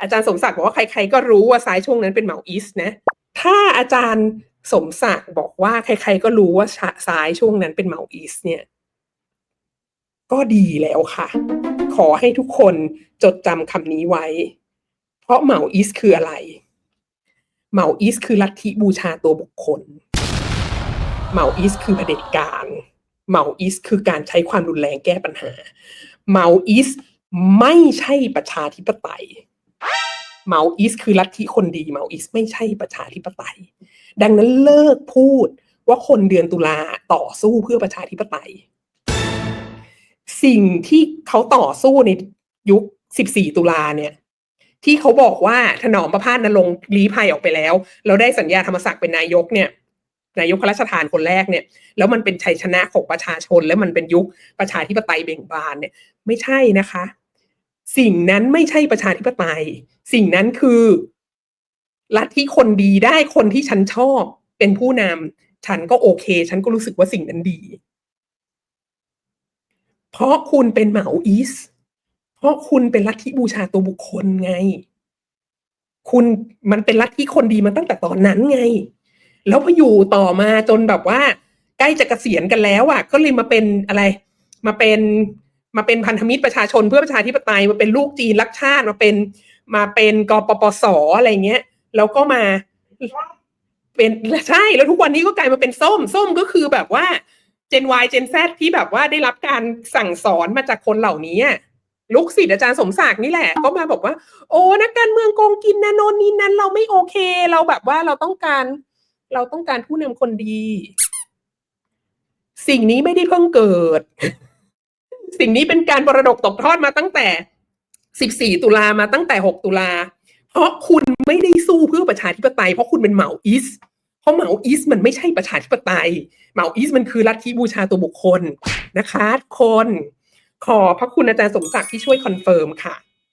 อาจารย์สมศักดิ์บอกว่าใครๆก็รู้ว่าซ้ายช่วงนั้นเป็นเหมาอีสนะถ้าอาจารย์สมศักดิ์บอกว่าใครๆก็รู้ว่าซ้ายช่วงนั้นเป็นเหมาอีสเนี่ยก็ดีแล้วค่ะ ขอให้ทุกคนจดจำคำนี้ไว้ เพราะเหมาอีสคืออะไร เหมาอีสคือลัทธิบูชาตัวบุคคล เหมาอีสคือเผด็จการเหมาอีสคือการใช้ความรุนแรงแก้ปัญหาเหมาอีสไม่ใช่ประชาธิปไตย เมาอีสคือลัทธิคนดีเมาอีสไม่ใช่ประชาธิปไตย ดังนั้นเลิกพูดว่าคนเดือนตุลาต่อสู้เพื่อประชาธิปไตย สิ่งที่เขาต่อสู้ในยุค 14 ตุลาเนี่ย ที่เขาบอกว่าถนอมประพาสนรงค์ลี้ภัยออกไปแล้ว เราได้สัญญาธรรมศักดิ์เป็นนายกเนี่ยนายกพระราชทานคนแรกเนี่ย แล้วมันเป็นชัยชนะของประชาชน แล้วมันเป็นยุคประชาธิปไตยเบ่งบานเนี่ย ไม่ใช่นะคะ สิ่งนั้นไม่ใช่ประชาธิปไตย สิ่งนั้นคือลัทธิคนดีได้คนที่ฉันชอบเป็นผู้นำฉันก็โอเค ฉันก็รู้สึกว่าสิ่งนั้นดี เพราะคุณเป็นเหมาอีสเพราะคุณเป็นลัทธิบูชาตัวบุคคลไง คุณมันเป็นลัทธิคนดีมาตั้งแต่ตอนนั้นไง แล้วพออยู่ต่อมาจนแบบว่า ใกล้จะเกษียณกันแล้วอะ ก็เลยมาเป็นอะไร มาเป็น มาเป็นพันธมิตรประชาชนเพื่อประชาธิปไตยมาเป็นลูกจีนรักชาติมาเป็นมาเป็นกปปสอะไรเงี้ย แล้วก็มาเป็นใช่แล้วทุกวันนี้ก็กลายมาเป็นส้ม ส้มก็คือแบบว่า Gen Y Gen Z ที่แบบว่าได้รับการสั่งสอนมาจากคนเหล่านี้ลูกศิษย์อาจารย์สมศักดิ์นี่แหละ ก็มาบอกว่า โอ้นักการเมืองโกงกินนะโนนนี้นั้น เราไม่โอเค เราแบบว่าเราต้องการ เราต้องการผู้นำคนดี สิ่งนี้ไม่ได้เพิ่งเกิด สิ่งนี้เป็นการบรดกตกทอดมาตั้งแต่ 14 ตุลามาตั้งแต่ 6 ตุลา เพราะคุณไม่ได้สู้เพื่อประชาธิปไตย เพราะคุณเป็นเหมาอีสเพราะเหมาอีสมันไม่ใช่ประชาธิปไตย เหมาอีสมันคือลัทธิบูชาตัวบุคคลนะคะคน ขอพระคุณอาจารย์สมศักดิ์ที่ช่วยคอนเฟิร์มค่ะ